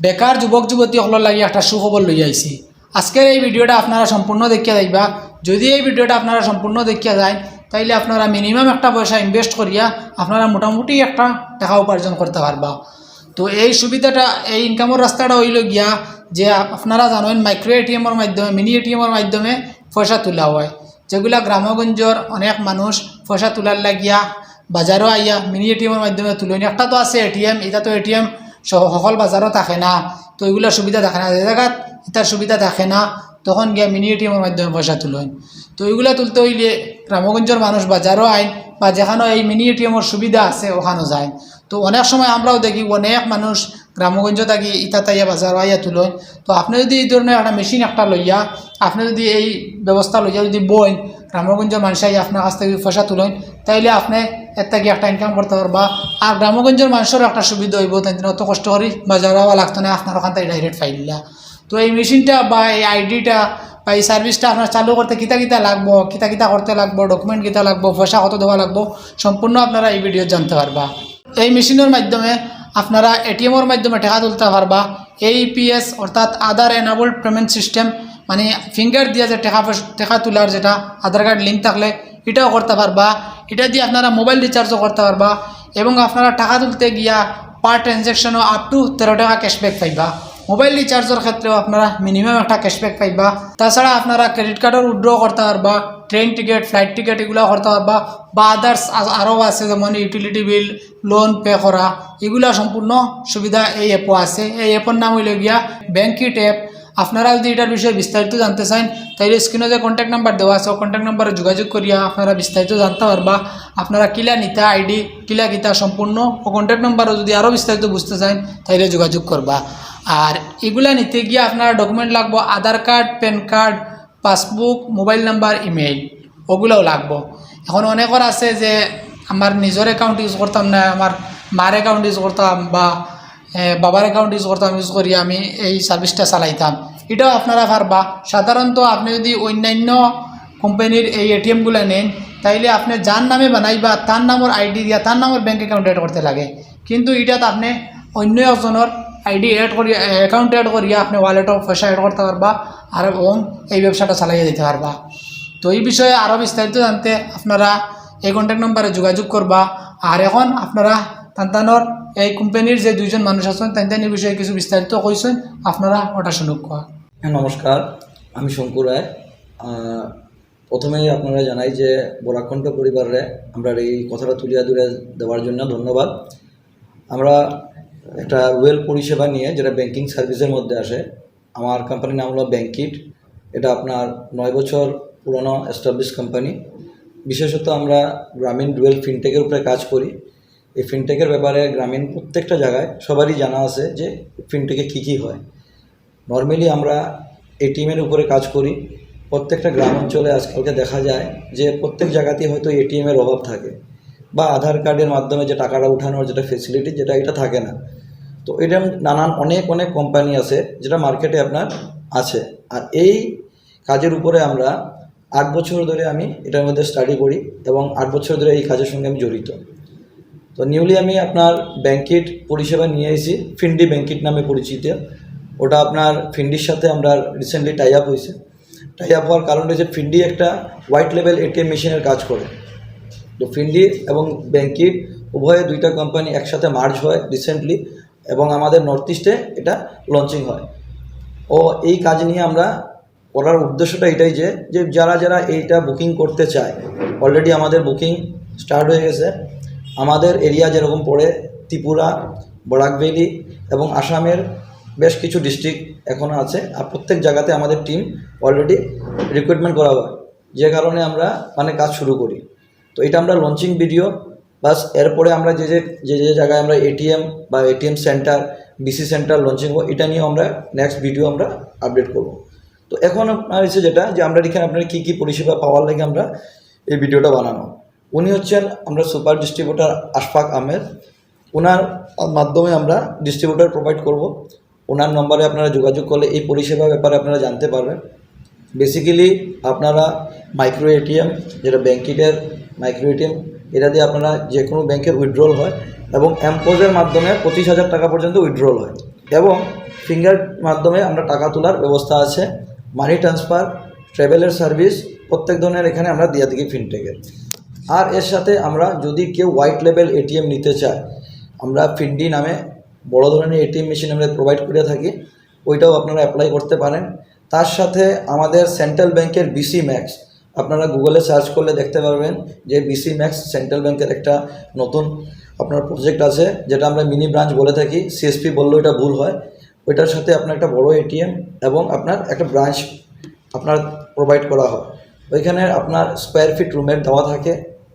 বেকার যুবক যুবতী সকলের লাগি একটা সুখবর লই আইছি। আজকের এই ভিডিওটা আপনারা সম্পূর্ণ দেখিয়া দেখবা যদি এই ভিডিওটা আপনারা সম্পূর্ণ দেখিয়া যায়, তাইলে আপনারা মিনিমাম একটা পয়সা ইনভেস্ট করিয়া আপনারা মোটামুটি একটা টাকা উপার্জন করতে পারবা। তো এই সুবিধাটা, এই ইনকামের রাস্তাটা হইল গিয়া যে আপনারা জানেন মাইক্রো এটিএমের মাধ্যমে মিনি এটিএমের মাধ্যমে পয়সা তোলা হয়। যেগুলা গ্রামগঞ্জর অনেক মানুষ পয়সা তোলার লাগিয়া বাজারও আইয়া মিনি এটিএমের মাধ্যমে তুলেন। একটা তো আছে এটিএম এটা তো এটিএম সকল বাজারও থাকে না, তো এগুলোর সুবিধা থাকে না। যে জায়গাত এটার সুবিধা থাকে না, তখন গিয়া মিনি এটিএমের মাধ্যমে পয়সা তুলেন তো এগুলা তুলতে হইলে গ্রামগঞ্জের মানুষ বাজারও আইন বা যেখানে এই মিনি এটিএমের সুবিধা আছে ওখানেও যায়। তো অনেক সময় আমরাও দেখি অনেক মানুষ গ্রামগঞ্জ থাকি ইটা তাইয়া বাজার আইয়া তুলেন তো আপনি যদি এই ধরনের একটা মেশিন একটা লইয়া, আপনি যদি এই ব্যবস্থা লইয়া যদি বইন গ্রামগঞ্জের মানুষ আইয়া আপনার কাছ থেকে পয়সা তুলেন, তাইলে আপনি এর থেকে একটা ইনকাম করতে পারবা। আর গ্রামগঞ্জের মানুষেরও একটা সুবিধা হইব, তাই অত কষ্ট করি বাজার হওয়া লাগতো না, আপনার ওখান থেকে ডাইরেক্ট ফাইলিলা তো এই মেশিনটা বা এই আইডিটা বা এই সার্ভিসটা আপনার চালু করতে কিতা কিতা লাগবো, কিতা কিতা করতে লাগবো ডকুমেন্ট কিতা লাগবো, পয়সা কত দেওয়া লাগবো, সম্পূর্ণ আপনারা এই ভিডিও জানতে পারবা। এই মেশিনের মাধ্যমে আপনারা এটিএমের মাধ্যমে টাকা তুলতে পারবা। এইপিএস অর্থাৎ আধার এনাবল পেমেন্ট সিস্টেম মানে ফিঙ্গার দিয়ে যে টাকা টাকা তোলার যেটা আধার কার্ড লিঙ্ক থাকলে এটাও করতে পারবা। এটা দিয়ে আপনারা মোবাইল রিচার্জও করতে পারবা এবং আপনারা টাকা তুলতে গিয়া পার ট্রানজ্যাকশনও আপ টু তেরো টাকা ক্যাশব্যাক পাইবা। মোবাইল রিচার্জের ক্ষেত্রেও আপনারা মিনিমাম একটা ক্যাশব্যাক পাইবা। তাছাড়া আপনারা ক্রেডিট কার্ডের উইড্র করতে পারবা ট্রেন টিকিট ফ্লাইট টিকিট এগুলো করতে পারবা বা আদার্স আরও আছে যেমন ইউটিলিটি বিল লোন পে করা। এগুলো সম্পূর্ণ সুবিধা এই অ্যাপও আছে। এই অ্যাপের নাম হইল গিয়া ব্যাঙ্কিট অ্যাপ আপনারা যদি এটার বিষয়ে বিস্তারিত জানতে চান তাইলে স্ক্রিনে যে কন্ট্যাক্ট নাম্বার দেওয়া আছে কন্ট্যাক্ট নাম্বারে যোগাযোগ করিয়া আপনারা বিস্তারিত জানতে পারবা। আপনারা কিলা নিতা আইডি, কিলা কিতা সম্পূর্ণ, ও কন্ট্যাক্ট নাম্বারও যদি আরও বিস্তারিত বুঝতে চান তাইলে যোগাযোগ করবা। আর এগুলা নিতে গিয়ে আপনার ডকুমেন্ট লাগবো, Aadhaar card PAN card passbook mobile number email ওগুলোও লাগবো। এখন অনেকের আছে যে, আমার নিজের অ্যাকাউন্ট ইউজ করতাম না, আমার মার অ্যাকাউন্ট ইউজ করতাম বা বাবার অ্যাকাউন্ট ইউজ করতাম ইউজ করি, আমি এই সার্ভিসটা চালাইতাম। এটাও আপনারা পারবা। সাধারণত আপনি যদি অন্যান্য কোম্পানির এই এটিএমগুলো নেন, তাইলে আপনি যার নামে বানাইবা, তার নামের আইডি দিয়া, তার নামের ব্যাঙ্ক অ্যাকাউন্ট এড করতে লাগে। কিন্তু এটাত আপনি অন্য একজনের আইডি এড করিয়া অ্যাকাউন্ট এড করিয়া আপনি ওয়ালেটও পয়সা এড করতে পারবা, আর এবং এই ব্যবসাটা চালাইয়া দিতে পারবা। তো এই বিষয়ে আরও বিস্তারিত জানতে আপনারা এই কন্ট্যাক্ট নম্বরে যোগাযোগ করবা। আর এখন আপনারা তান্তানোর এই কোম্পানির যে দুইজন মানুষ আছেন তান্তানির বিষয়ে কিছু বিস্তারিত কইছেন। আপনারা ওটা শুনুক। হ্যাঁ নমস্কার। আমি শঙ্কু রায়। প্রথমেই আপনারা জানাই যে বরাকণ্ঠ পরিবারে আমরা এই কথাটা তুলিয়া দূরে দেওয়ার জন্য ধন্যবাদ। আমরা একটা ওয়েল পরিষেবা নিয়ে, যেটা ব্যাংকিং সার্ভিসের মধ্যে আসে, আমার কোম্পানির নাম হলো ব্যাংকিট এটা আপনার নয় বছর পুরনো এস্টাবলিশ কোম্পানি বিশেষত আমরা গ্রামীণ ডুয়েল ফিনটেকের উপরে কাজ করি। এই ফিনটেকের ব্যাপারে গ্রামীণ প্রত্যেকটা জায়গায় সবারই জানা আছে যে ফিনটেকে কী কী হয়। নর্মালি আমরা এটিএমের উপরে কাজ করি। প্রত্যেকটা গ্রাম অঞ্চলে আজকালকে দেখা যায় যে প্রত্যেক জায়গাতেই হয়তো এটিএমের অভাব থাকে বা আধার কার্ডের মাধ্যমে যে টাকাটা উঠানোর যেটা ফেসিলিটি যেটা এটা থাকে না। তো এটা নানান অনেক অনেক কোম্পানি আছে যেটা মার্কেটে আপনার আছে। আর এই কাজের উপরে আমরা আট বছর ধরে আমি এটার মধ্যে স্টাডি করি এবং আট বছর ধরে এই কাজের সঙ্গে আমি জড়িত। তো নিউলি আমি আপনার ব্যাংকিট পরিষেবা নিয়ে এসেছি, ফিন্ডি ব্যাংকিট নামে পরিচিত। ওটা আপনার ফিন্ডির সাথে আমরা রিসেন্টলি টাই আপ হয়েছে। টাই আপ হওয়ার কারণ হচ্ছে ফিন্ডি একটা হোয়াইট লেভেল এটিএম মেশিনের কাজ করে। তো ফিন্ডি এবং ব্যাংকিট উভয়ে দুইটা কোম্পানি একসাথে মার্জ হয় রিসেন্টলি এবং আমাদের নর্থ ইস্টে এটা লঞ্চিং হয়। ও এই কাজ নিয়ে আমরা করার উদ্দেশ্যটা এটাই যে যারা যারা এইটা বুকিং করতে চায় অলরেডি আমাদের বুকিং স্টার্ট হয়ে গেছে। আমাদের এরিয়া যেরকম পড়ে, ত্রিপুরা বরাকভ্যালি এবং আসামের বেশ কিছু ডিস্ট্রিক্ট এখনও আছে। আর প্রত্যেক জায়গাতে আমাদের টিম অলরেডি রিক্রুটমেন্ট করা হয়। যে কারণে আমরা মানে কাজ শুরু করি। তো এটা আমরা লঞ্চিং ভিডিও প্লাস এরপরে আমরা যে যে যে যে জায়গায় আমরা এটিএম বা ATM centre BC centre launching হব, এটা নিয়ে আমরা নেক্সট ভিডিও আমরা আপডেট করব। তো এখন আপনার হচ্ছে যেটা, যে আমরা এখানে আপনার কী কী পরিষেবা পাওয়ার লাগে আমরা এই ভিডিওটা বানানো। উনি হচ্ছেন আমরা সুপার ডিস্ট্রিবিউটার আশফাক আহমেদ। ওনার মাধ্যমে আমরা ডিস্ট্রিবিউটার প্রোভাইড করব। ওনার নম্বরে আপনারা যোগাযোগ করলে এই পরিষেবা ব্যাপারে আপনারা জানতে পারবেন। বেসিক্যালি আপনারা মাইক্রো এটিএম যেটা ব্যাঙ্কিটের মাইক্রো এটিএম এটা দিয়ে আপনারা যে কোনো ব্যাংকের উইথড্রল হয় এবং অ্যাম্পোজের মাধ্যমে পঁচিশ হাজার টাকা পর্যন্ত উইথড্রল হয় এবং ফিঙ্গার মাধ্যমে আমরা টাকা তোলার ব্যবস্থা আছে। মানি ট্রান্সফার ট্রাভেলের সার্ভিস প্রত্যেক ধরনের এখানে আমরা দিয়ে থাকি ফিনটেকের আর এর সাথে আমরা যদি কেউ হোয়াইট লেভেল এটিএম নিতে চায়, আমরা ফিন্ডি নামে বড় ধরনের এটিএম মেশিন আমরা প্রোভাইড করে থাকি, ওইটাও আপনারা অ্যাপ্লাই করতে পারেন। তার সাথে আমাদের সেন্ট্রাল ব্যাংকের বিসি ম্যাক্স আপনারা গুগলে সার্চ করলে দেখতে পারবেন যে বিসি ম্যাক্স সেন্ট্রাল ব্যাংকের একটা নতুন আপনার প্রজেক্ট আছে, যেটা আমরা মিনি ব্রাঞ্চ বলে থাকি সিএসপি বললেও এটা ভুল হয়। ওইটার সাথে আপনার একটা বড় এটিএম এবং আপনার একটা ব্রাঞ্চ আপনার প্রোভাইড করা হয়। ওইখানে আপনার স্কোয়ার ফিট রুমের দেওয়া থাকে।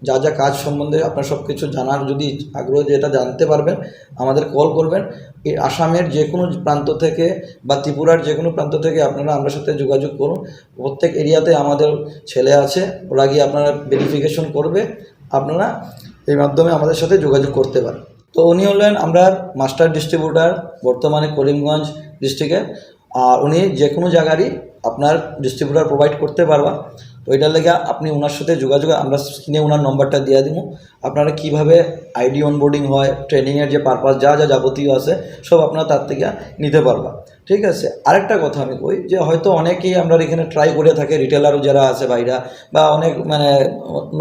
যা যা কাজ সম্বন্ধে আপনার সব কিছু জানার যদি আগ্রহ যেটা জানতে পারবেন, আমাদের কল করবেন। এই আসামের যে কোনো প্রান্ত থেকে বা ত্রিপুরার যে কোনো প্রান্ত থেকে আপনারা আমার সাথে যোগাযোগ করুন। প্রত্যেক এরিয়াতে আমাদের ছেলে আছে, ওরা গিয়ে আপনারা ভেরিফিকেশন করবে, আপনারা এই মাধ্যমে আমাদের সাথে যোগাযোগ করতে পারেন। তো উনি হলেন আমরা মাস্টার ডিস্ট্রিবিউটার বর্তমানে করিমগঞ্জ ডিস্ট্রিক্টের আর উনি যে কোনো জায়গারই আপনার ডিস্ট্রিবিউটার প্রোভাইড করতে পারবা। তো লেগে আপনি ওনার সাথে যোগাযোগ আমরা স্ক্রিনে ওনার নম্বরটা দিয়ে দিব। আপনারা কীভাবে আইডি অনবোর্ডিং হয় ট্রেনিংয়ের যে পারপাস যা যা যাবতীয় আছে, সব আপনারা তার থেকে নিতে পারবা। ঠিক আছে, আরেকটা কথা আমি কই, যে হয়তো অনেকেই আমরা এখানে ট্রাই করে থাকে রিটেলারও যারা আছে বাইরা বা অনেক মানে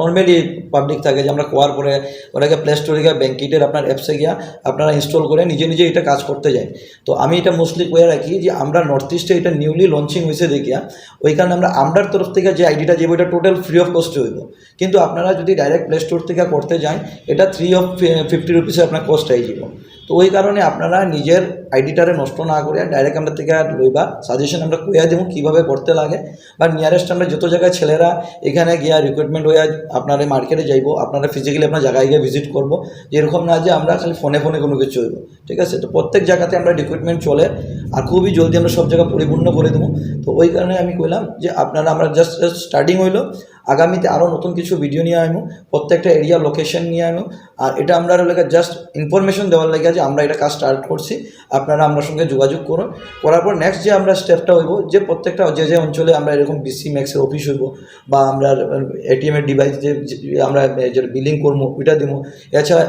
নর্মালি পাবলিক থাকে, যে আমরা কোয়ার পরে ওটাকে প্লে স্টোরে গিয়ে ব্যাঙ্কিটের আপনার অ্যাপসে গিয়া আপনারা ইনস্টল করে নিজে নিজে এটা কাজ করতে যাই। তো আমি এটা মোস্টলি কয়ে রাখি যে আমরা নর্থ ইস্টে এটা নিউলি লঞ্চিং হয়েছে দেখিয়া ওই কারণে আমরা আমরার তরফ থেকে যে আইডিটা যে এটা টোটাল ফ্রি অফ কস্টে হইব। কিন্তু আপনারা যদি ডাইরেক্ট প্লে স্টোর থেকে করতে যান, এটা থ্রি অফ ফিফটি রুপিসে আপনার কস্ট আই যাব তো ওই কারণে আপনারা নিজের আইডিটারে নষ্ট না করে ডাইরেক্ট আমরা থেকে আর লইবা সাজেশন আমরা কইয়া দেবো কীভাবে করতে লাগে। বা নিয়ারেস্ট আমরা যত জায়গায় ছেলেরা এখানে গিয়া রিক্রুটমেন্ট হয়ে আপনার মার্কেটে যাইব, আপনারা ফিজিক্যালি আপনার জায়গায় গিয়ে ভিজিট করব এরকম না যে আমরা খালি ফোনে ফোনে কোনো কিছু হইব, ঠিক আছে? তো প্রত্যেক জায়গাতে আমরা রিক্রুটমেন্ট চলে আর খুবই জলদি আমরা সব জায়গা পরিপূর্ণ করে দেবো। তো ওই কারণে আমি কইলাম যে আপনারা আমরা জাস্ট স্টার্টিং হইল আগামীতে আরও নতুন কিছু ভিডিও নিয়ে আইমু, প্রত্যেকটা এরিয়া লোকেশন নিয়ে আইমু। আর এটা আমরা লেগে জাস্ট ইনফরমেশন দেওয়ার লেগে যে আমরা এটা কাজ স্টার্ট করছি। আপনারা আমার সঙ্গে যোগাযোগ করুন। করার পর নেক্সট যে আমরা স্টেপটা হইব, যে প্রত্যেকটা যে যে অঞ্চলে আমরা এরকম বিসি ম্যাক্সের অফিস হইব, বা আমরা এটিএমের ডিভাইস যে আমরা যেটা বিলিং করব ওইটা দিব এছাড়া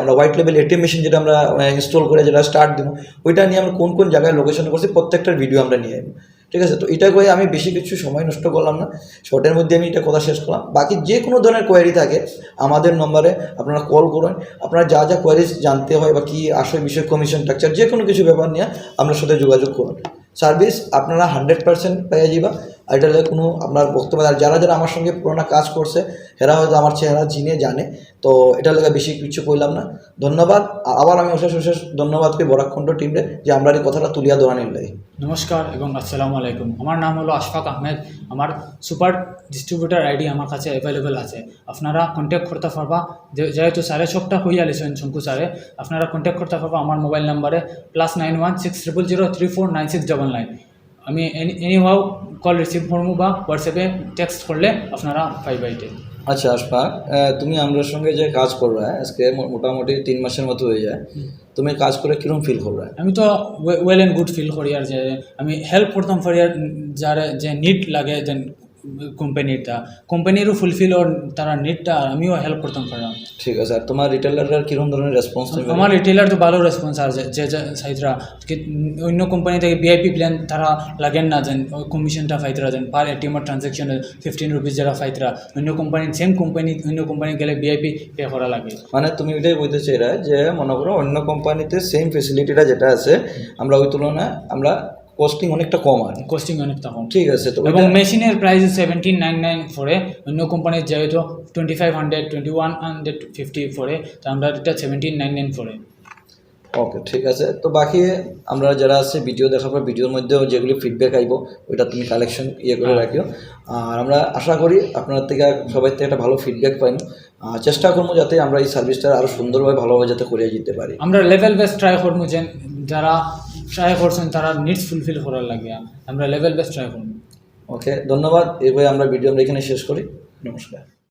আমরা হোয়াইট লেভেল এটিএম মেশিন যেটা আমরা ইনস্টল করে যেটা স্টার্ট দিব ওইটা নিয়ে আমরা কোন কোন জায়গায় লোকেশন করছি, প্রত্যেকটার ভিডিও আমরা নিয়ে আসব ঠিক আছে? তো এটা করে আমি বেশি কিছু সময় নষ্ট করলাম না। শর্টের মধ্যে আমি এটা কথা শেষ করলাম। বাকি যে কোনো ধরনের কোয়ারি থাকে, আমাদের নম্বরে আপনারা কল করুন। আপনারা যা যা কোয়ারিজ জানতে হয় বা কী আসে, বিষয় কমিশন স্ট্রাকচার যে কোনো কিছু ব্যাপার নিয়ে আপনার সাথে যোগাযোগ করুন। সার্ভিস আপনারা হান্ড্রেড পার্সেন্ট পেয়ে যাবা আর এটা কোনো আপনার বক্তব্য। আর যারা যারা আমার সঙ্গে পুরোনো কাজ করছে, এরা হয়তো আমার চেহারা চিনে জানে। তো এটা লেগে বেশি কিছু কইলাম না। ধন্যবাদ। আর আবার আমি অশেষ অশেষ ধন্যবাদ করি বরাকখণ্ড টিমরে যে আমরা এই কথাটা তুলিয়া দৌড়ানির লাগে। নমস্কার এবং আসসালামু আলাইকুম। আমার নাম হলো আশফাক আহমেদ। আমার সুপার ডিস্ট্রিবিউটার আইডি আমার কাছে অ্যাভেলেবেল আছে। আপনারা কন্ট্যাক্ট করতে পারবা যেহেতু সাড়ে সবটা হইয়া লিছেন শঙ্কু স্যারে আপনারা কন্ট্যাক্ট করতে পারবা আমার মোবাইল নাম্বারে plus nine one six triple zero three four nine six double nine আমি এনি হাও কল রিসিভ করব বা হোয়াটসঅ্যাপে টেক্সট করলে আপনারা পাই বাইটে আচ্ছা আশফাক তুমি আমার সঙ্গে যে কাজ করবে আজকে মোটামুটি তিন মাসের মতো হয়ে যায়। তুমি কাজ করে কীরকম ফিল করবে? আমি তো ওয়েল অ্যান্ড গুড ফিল করি আর যে আমি হেল্প করতাম ফর আর যার যে নিট লাগে যে কোম্পানিটা কোম্পানিরও ফুলফিল ওর তারা নিটটা আমিও হেল্প করতাম পারলাম ঠিক আছে আর তোমার রিটেলাররা কীরকম ধরনের রেসপন্স আমার রিটেলার তো ভালো রেসপন্স আর যে সাইতরা অন্য কোম্পানি থেকে ভিআইপি প্ল্যান তারা লাগেন না যেন কমিশনটা ফাইতরা যেন পার এটিএম ট্রানজ্যাকশনে ফিফটিন রুপিস যারা ফাইতরা অন্য কোম্পানি সেম কোম্পানি অন্য কোম্পানি গেলে ভিআইপি পে করা লাগে। মানে তুমি এটাই বলতে চাইরা যে মনে করো অন্য কোম্পানিতে সেম ফেসিলিটিটা যেটা আছে আমরা ওই তুলনায় আমরা কস্টিং অনেকটা কম আর কস্টিং অনেকটা কম। ঠিক আছে তো এবং মেশিনের প্রাইস সেভেন্টিন নাইন নাইন ফোরে অন্য কোম্পানির যেহেতু twenty five hundred twenty one hundred fifty ফোরে তো আমরা এটা সেভেন্টিন নাইন নাইন ফোরে ওকে ঠিক আছে। তো বাকি আমরা যারা আছে ভিডিও দেখার পর ভিডিওর মধ্যেও যেগুলি ফিডব্যাক আইব ওইটা তুমি কালেকশন ইয়ে করে রাখিও। আর আমরা আশা করি আপনার থেকে সবাই থেকে একটা ভালো ফিডব্যাক পাই চেষ্টা করব যাতে আমরা এই সার্ভিসটা আরও সুন্দরভাবে ভালোভাবে যাতে করে যেতে পারি। আমরা লেভেল বেস ট্রাই করব যে যারা ট্রাই করছেন, তারা নিডস ফুলফিল করার লাগে। আমরা লেভেল বেস ট্রাই করব। ওকে ধন্যবাদ। এভাবে আমরা ভিডিও আমরা এখানে শেষ করি। নমস্কার।